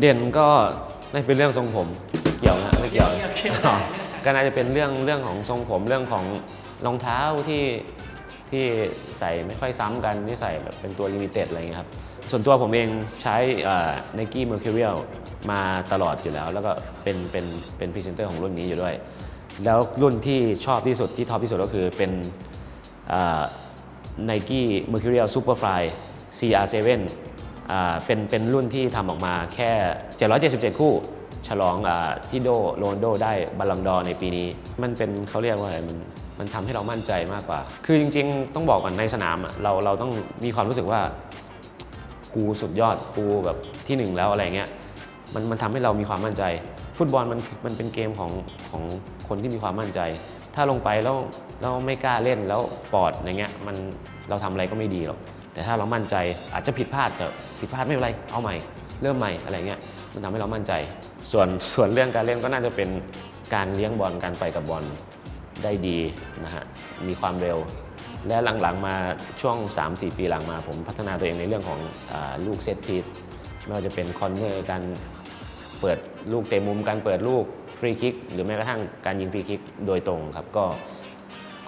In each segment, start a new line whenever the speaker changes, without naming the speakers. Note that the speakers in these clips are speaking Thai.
เด่นก็น่าจะเป็นเรื่องทรงผมเกี่ยวนะไม่เกี่ยวอ๋อก็น่าจะเป็นเรื่องเรื่องของทรงผมเรื่องของรองเท้าที่ที่ใส่ไม่ค่อยซ้ำกันที่ใส่แบบเป็นตัวลิมิเต็ดอะไรเงี้ยครับ ส่วนตัวผมเองใช้ไนกี้เมอร์คิวเรียลมาตลอดอยู่แล้ว แล้วก็เป็นเป็นเป็นพรีเซนเตอร์ของรุ่นนี้อยู่ด้วย แล้วรุ่นที่ชอบที่สุดที่ท็อปที่สุดก็คือเป็นไนกี้เมอร์คิวเรียลซูเปอร์ฟลาย CR7 อ่า เป็นเป็นรุ่นที่ทำออกมาแค่ 777 คู่ ฉลองอที่โดโรนโดได้บัลลังดอในปีนี้ มันเป็นเขาเรียกว่าอะไรมันมันทำให้เรามั่นใจมากกว่า คือจริง ๆ ต้องบอกก่อนในสนามเราเราต้องมีความรู้สึกว่ากูสุดยอดกูแบบที่หนึ่งแล้วอะไรเงี้ยมันมันทำให้เรามีความมั่นใจ ฟุตบอลมันมันเป็นเกมของของคนที่มีความมั่นใจ ถ้าลงไปแล้วเราไม่กล้าเล่นแล้วปอดอย่างเงี้ยมันเราทำอะไรก็ไม่ดีหรอก แต่ถ้าเรามั่นใจอาจจะผิดพลาดแต่ผิดพลาดไม่เป็นไรเอาใหม่ เริ่มใหม่อะไรเงี้ยมันทำให้เรามั่นใจ ส่วนส่วนเรื่องการเล่นก็น่าจะเป็นการเลี้ยงบอลการไปกับบอลได้ดีนะฮะมีความเร็ว และหลังๆมาช่วง 3-4 ปีหลังมา ผมพัฒนาตัวเองในเรื่องของอลูกเซตพีทไม่ว่าจะเป็นคอนเนอร์การเปิดลูกเตะมุมการเปิดลูกฟรีคิกหรือแม้กระทั่งการยิงฟรีคิกโดยตรงครับก็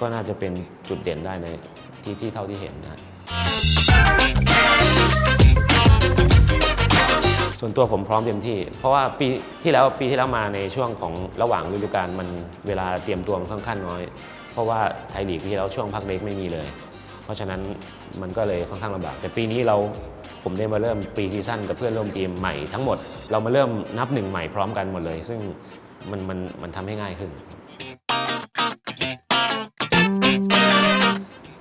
ก็น่าจะเป็นจุดเด่นได้ในที่ที่เท่าที่เห็นนะฮะ ส่วนตัวผมพร้อมเต็มที่ เพราะว่าปีที่แล้วปีที่แล้วมาในช่วงของระหว่างฤดูกาลมันเวลาเตรียมตัวมันค่อนข้างน้อย เพราะว่าไทยลีกที่แล้วช่วงพักเล็กไม่มีเลย เพราะฉะนั้นมันก็เลยค่อนข้างลำบาก แต่ปีนี้เราผมได้มาเริ่มปรีซีซั่นกับเพื่อนร่วมทีมใหม่ทั้งหมด เรามาเริ่มนับหนึ่งใหม่พร้อมกันหมดเลย ซึ่งมันมันมันทำให้ง่ายขึ้น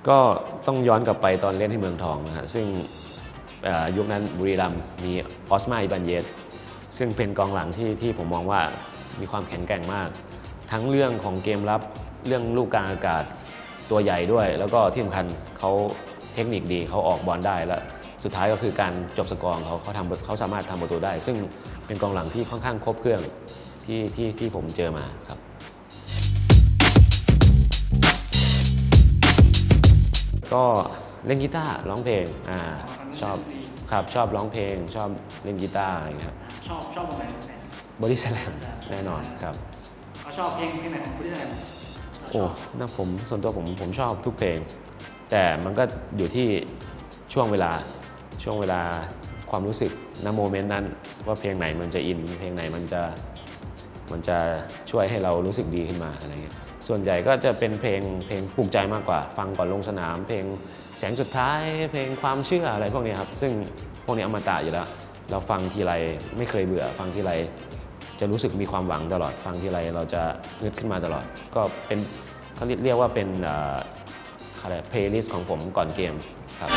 ก็ต้องย้อนกลับไปตอนเล่นให้เมืองทองนะฮะซึ่งยุคนั้นบุรีรัมย์มีออสมาอิบันเยสซึ่งเป็นกองหลังที่ที่ผมมองว่ามีความแข็งแกร่งมาก ทั้งเรื่องของเกมรับเรื่องลูกกลางอากาศตัวใหญ่ด้วย แล้วก็ที่สำคัญเขาเทคนิคดีเขาออกบอลได้แล้วสุดท้ายก็คือการจบสกอร์เขาเขาทำเขาสามารถทำประตูได้ ซึ่งเป็นกองหลังที่ค่อนข้างครบเครื่องที่ที่ที่ผมเจอมาครับ ก็เล่นกีตาร์ร้องเพลงอ่าชอบครับชอบร้องเพลง ชอบเล่นกีตาร์อะไรอย่างเงี้ยครับ
ชอบชอบวงไหน
บอดี้สแลมแน่นอนครับ
เขาชอบเพลงเพลงไหนของพุทธิชัย
โอ้นะผมส่วนตัวผมผมชอบทุกเพลง แต่มันก็อยู่ที่ช่วงเวลาช่วงเวลาความรู้สึกณโมเมนต์นั้น ว่าเพลงไหนมันจะอิน เพลงไหนมันจะมันจะช่วยให้เรารู้สึกดีขึ้นมาอะไรเงี้ย ส่วนใหญ่ก็จะเป็นเพลงเพลงปลุกใจมากกว่า ฟังก่อนลงสนาม เพลงแสงสุดท้าย เพลงความเชื่ออะไรพวกนี้ครับ ซึ่งพวกนี้อมตะอยู่แล้ว เราฟังทีไรไม่เคยเบื่อ ฟังทีไรจะรู้สึกมีความหวังตลอด ฟังทีไรเราจะนึกขึ้นมาตลอด ก็เป็นเขาเรียกว่าเป็นเอ่ออะไรเพลย์ลิสต์ของผมก่อนเกมครับ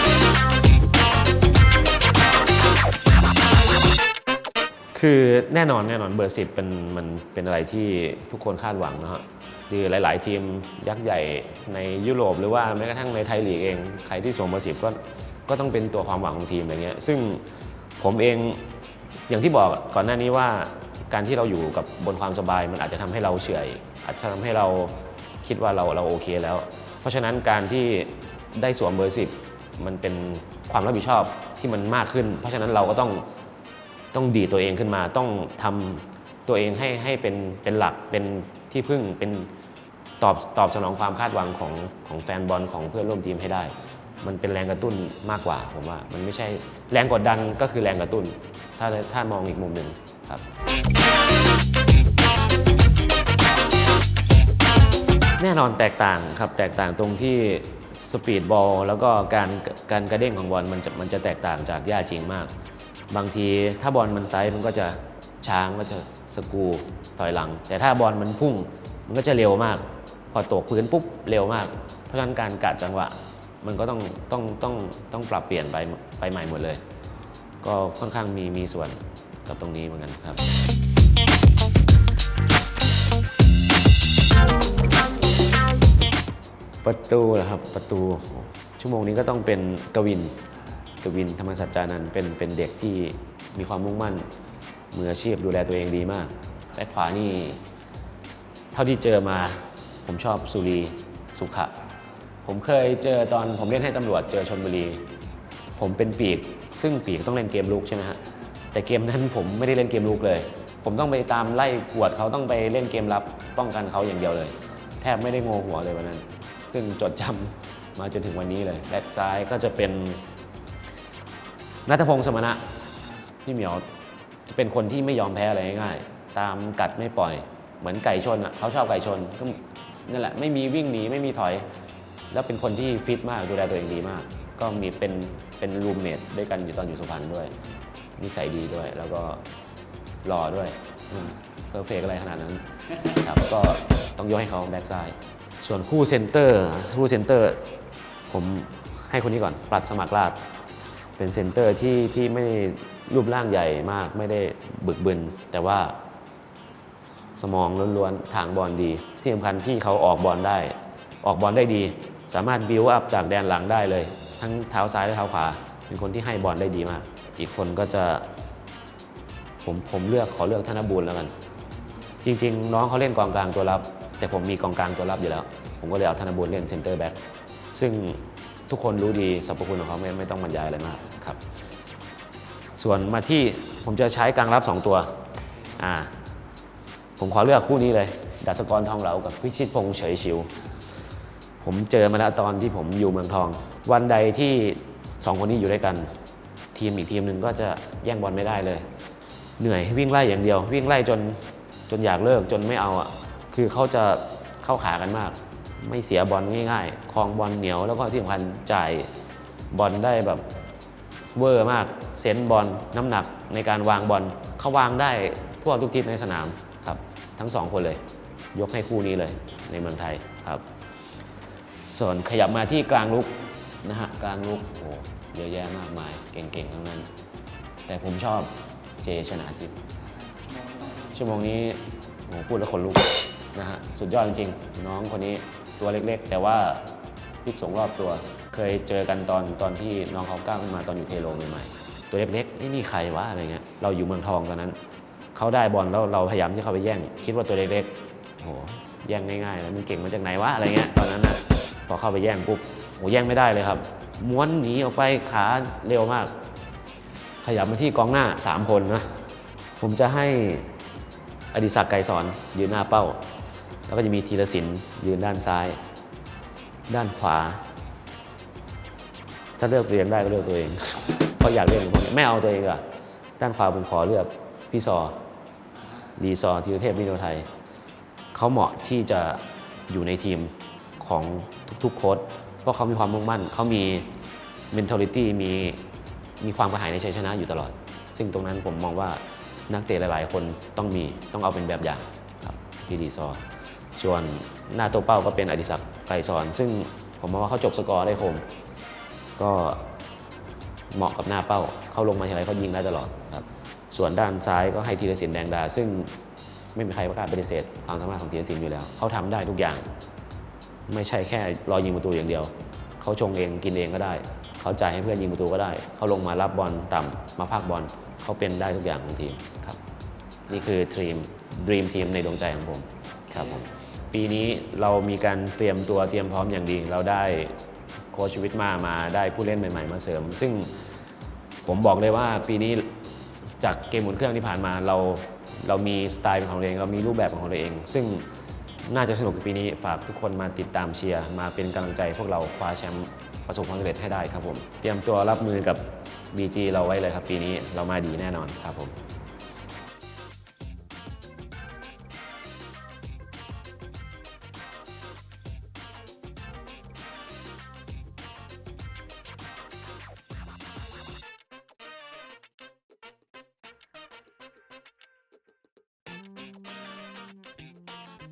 คือแน่นอนแน่นอนเบอร์สิบเป็นมันเป็นอะไรที่ทุกคนคาดหวังนะฮะ คือหลาย ๆ ทีมยักษ์ใหญ่ในยุโรป หรือว่าแม้กระทั่งในไทยลีกเอง ใครที่สวมเบอร์สิบก็ก็ต้องเป็นตัวความหวังของทีมอะไรเงี้ยซึ่งผมเองอย่างที่บอกก่อนหน้านี้ว่าการที่เราอยู่กับบนความสบายมันอาจจะทำให้เราเฉยอาจจะทำให้เราคิดว่าเราเราโอเคแล้ว เพราะฉะนั้นการที่ได้สวมเบอร์สิบมันเป็นความรับผิดชอบที่มันมากขึ้น เพราะฉะนั้นเราก็ต้องต้องดีตัวเองขึ้นมา ต้องทำตัวเองให้ให้เป็นเป็นหลักเป็น ที่พึ่งเป็นตอบตอบสนองความคาดหวังของของแฟนบอลของเพื่อนร่วมทีมให้ได้ มันเป็นแรงกระตุ้นมากกว่าผมว่า มันไม่ใช่แรงกดดันก็คือแรงกระตุ้น ถ้าถ้ามองอีกมุมหนึ่งครับ แน่นอนแตกต่างครับแตกต่างตรงที่สปีดบอลแล้วก็การการกระเด้งของบอลมันจะมันจะแตกต่างจากหญ้าจริงมาก บางทีถ้าบอลมันไซส์มันก็จะ ช้างก็จะสกูถอยหลัง แต่ถ้าบอลมันพุ่งมันก็จะเร็วมาก พอตกพื้นปุ๊บเร็วมาก เพราะฉะนั้นการกะจังหวะมันก็ต้องต้องต้องต้องปรับเปลี่ยนไปไปใหม่หมดเลย ก็ค่อนข้างมีมีส่วนกับตรงนี้เหมือนกันครับ ประตูเหรอครับประตูชั่วโมงนี้ก็ต้องเป็นกวินกวินธรรมสัจจานันเป็นเป็นเด็กที่มีความมุ่งมั่น มืออาชีพดูแลตัวเองดีมากแบ็คขวานี่ เท่าที่เจอมาผมชอบสุรีสุขะ ผมเคยเจอตอนผมเล่นให้ตำรวจเจอชนบุรี ผมเป็นปีก ซึ่งปีกต้องเล่นเกมลุกใช่ไหมฮะแต่เกมนั้นผมไม่ได้เล่นเกมลุกเลย ผมต้องไปตามไล่กวดเขาต้องไปเล่นเกมรับป้องกันเขาอย่างเดียวเลย แทบไม่ได้โงหัวเลยวันนั้น ซึ่งจดจำมาจนถึงวันนี้เลยแบ็กซ้ายก็จะเป็นนัทพงศ์สมณะพี่เหมียว เป็นคนที่ไม่ยอมแพ้อะไรง่ายๆ ตามกัดไม่ปล่อย เหมือนไก่ชนอะเขาชอบไก่ชนก็นั่นแหละไม่มีวิ่งหนีไม่มีถอย แล้วเป็นคนที่ฟิตมากดูแลตัวเองดีมาก ก็มีเป็นเป็นรูมเมทด้วยกันอยู่ตอนอยู่สุพรรณด้วย นิสัยดีด้วย แล้วก็หล่อด้วยเพอร์เฟกอะไรขนาดนั้นครับก็ต้องยกให้เขาแบ็กซ้ายส่วนคู่เซนเตอร์คู่เซนเตอร์ ผมให้คนนี้ก่อนปรัดสมัครราชเป็นเซนเตอร์ที่ที่ไม่ รูปร่างใหญ่มากไม่ได้บึกบึน แต่ว่า สมองล้วนๆทางบอลดี ที่สำคัญที่เขาออกบอลได้ ออกบอลได้ดี สามารถบิวอัพจากแดนหลังได้เลย ทั้งเท้าซ้ายและเท้าขวา เป็นคนที่ให้บอลได้ดีมาก อีกคนก็จะ ผมผมเลือกขอเลือกธนบุญแล้วกัน จริง ๆ น้องเขาเล่นกองกลางตัวรับ แต่ผมมีกองกลางตัวรับอยู่แล้ว ผมก็เลยเอาธนบุญเล่นเซนเตอร์แบ็กซึ่งทุกคนรู้ดีสรรพคุณของเขาไม่ไม่ต้องบรรยายอะไรมากครับ ส่วนมาที่ผมจะใช้กลางรับ 2 ตัวอ่าผมขอเลือกคู่นี้เลย ดัชกรทองเหลากับพิชิตพงษ์เฉยชิว ผมเจอมาแล้วตอนที่ผมอยู่เมืองทอง วันใดที่สองคนนี้อยู่ด้วยกัน ทีมอีกทีมหนึ่งก็จะแย่งบอลไม่ได้เลย เหนื่อยวิ่งไล่อย่างเดียว วิ่งไล่จนจนอยากเลิกจนไม่เอาอะคือเขาจะเข้าขากันมาก ไม่เสียบอลง่ายๆคลองบอลเหนียวแล้วก็ที่สำคัญจ่ายบอลได้แบบ เวอร์มากเซนส์บอลน้ำหนักในการวางบอลเขาวางได้ทั่วทุกทิศในสนามครับทั้งสองคนเลย ยกให้คู่นี้เลยในเมืองไทยครับ ส่วนขยับมาที่กลางลุกนะฮะกลางลุกโอ้เยอะแยะมากมายเก่งๆทั้งนั้น แต่ผมชอบเจชนะทิพย์ชั่วโมงนี้โอ้พูดแล้วขนลุกนะฮะสุดยอดจริงๆ น้องคนนี้ตัวเล็กๆ แต่ว่าพิษสงรอบตัว เคยเจอกันตอนตอนที่น้องเขาก้าวขึ้นมาตอนอยู่เทโลใหม่ๆตัวเล็กๆนี่นี่ใครวะอะไรเงี้ยเราอยู่เมืองทองตอนนั้นเขาได้บอลแล้วเราพยายามที่เขาไปแย่ง คิดว่าตัวเล็กๆโหแย่งง่ายๆแล้วมันเก่งมาจากไหนวะอะไรเงี้ยตอนนั้นนะพอเข้าไปแย่งปุ๊บโอ้แย่งไม่ได้เลยครับ ม้วนหนีออกไปขาเร็วมาก ขยับมาที่กองหน้า 3 คนนะผมจะให้อดิศักดิ์ไกรสอนยืนหน้าเป้า แล้วก็จะมีธีรศิลป์ยืนด้านซ้าย ด้านขวาาเลือกตัวเองได้ก็เลือกตัวเอง เพราะอยากเล่นกับพวกนี้ไม่เอาตัวเองดีกว่าด้านขวาผมขอเลือกพี่ซอรีซอธีรเทพวิโนไทยเขาเหมาะที่จะอยู่ในทีมของทุกๆโค้ชเพราะเขามีความมุ่งมั่นเขามี mentality มีมีความกระหายในชัยชนะอยู่ตลอด ซึ่งตรงนั้นผมมองว่านักเตะหลายๆ คนต้องมีต้องเอาเป็นแบบอย่างครับพี่ดีซอส่วนหน้าตัวเป้าก็เป็นอดิศักดิ์ไกรสอน ซึ่งผมมองว่าเขาจบสกอร์ได้คม ก็เหมาะกับหน้าเป้า เข้าลงมาทีไรเขายิงได้ตลอดครับ ส่วนด้านซ้ายก็ให้ธีรศิลป์แดงดา ซึ่งไม่มีใครกล้าปฏิเสธความสามารถของธีรศิลป์อยู่แล้ว เขาทำได้ทุกอย่าง ไม่ใช่แค่รอยิงประตูอย่างเดียว เขาชงเองกินเองก็ได้ เขาจ่ายให้เพื่อนยิงประตูก็ได้ เขาลงมารับบอลต่ำมาพักบอล เขาเป็นได้ทุกอย่างของทีมครับ นี่คือทีมด e ีมทีมในดวงใจของผมครับผมปีนี้เรามีการเตรียมตัวเตรียมพร้อมอย่างดี เราได้ โค้ชชีวิตมามาได้ผู้เล่นใหม่ ๆ มาเสริม ซึ่งผมบอกเลยว่าปีนี้จากเกมหมุนเครื่องที่ผ่านมาเราเรามีสไตล์เป็นของตัวเอง เรามีรูปแบบของตัวเอง ซึ่งน่าจะสนุกปีนี้ฝากทุกคนมาติดตามเชียร์มาเป็นกำลังใจพวกเราคว้าแชมป์ประสบความสำเร็จให้ได้ครับผม เตรียมตัวรับมือกับ BG เราไว้เลยครับปีนี้เรามาดีแน่นอนครับผม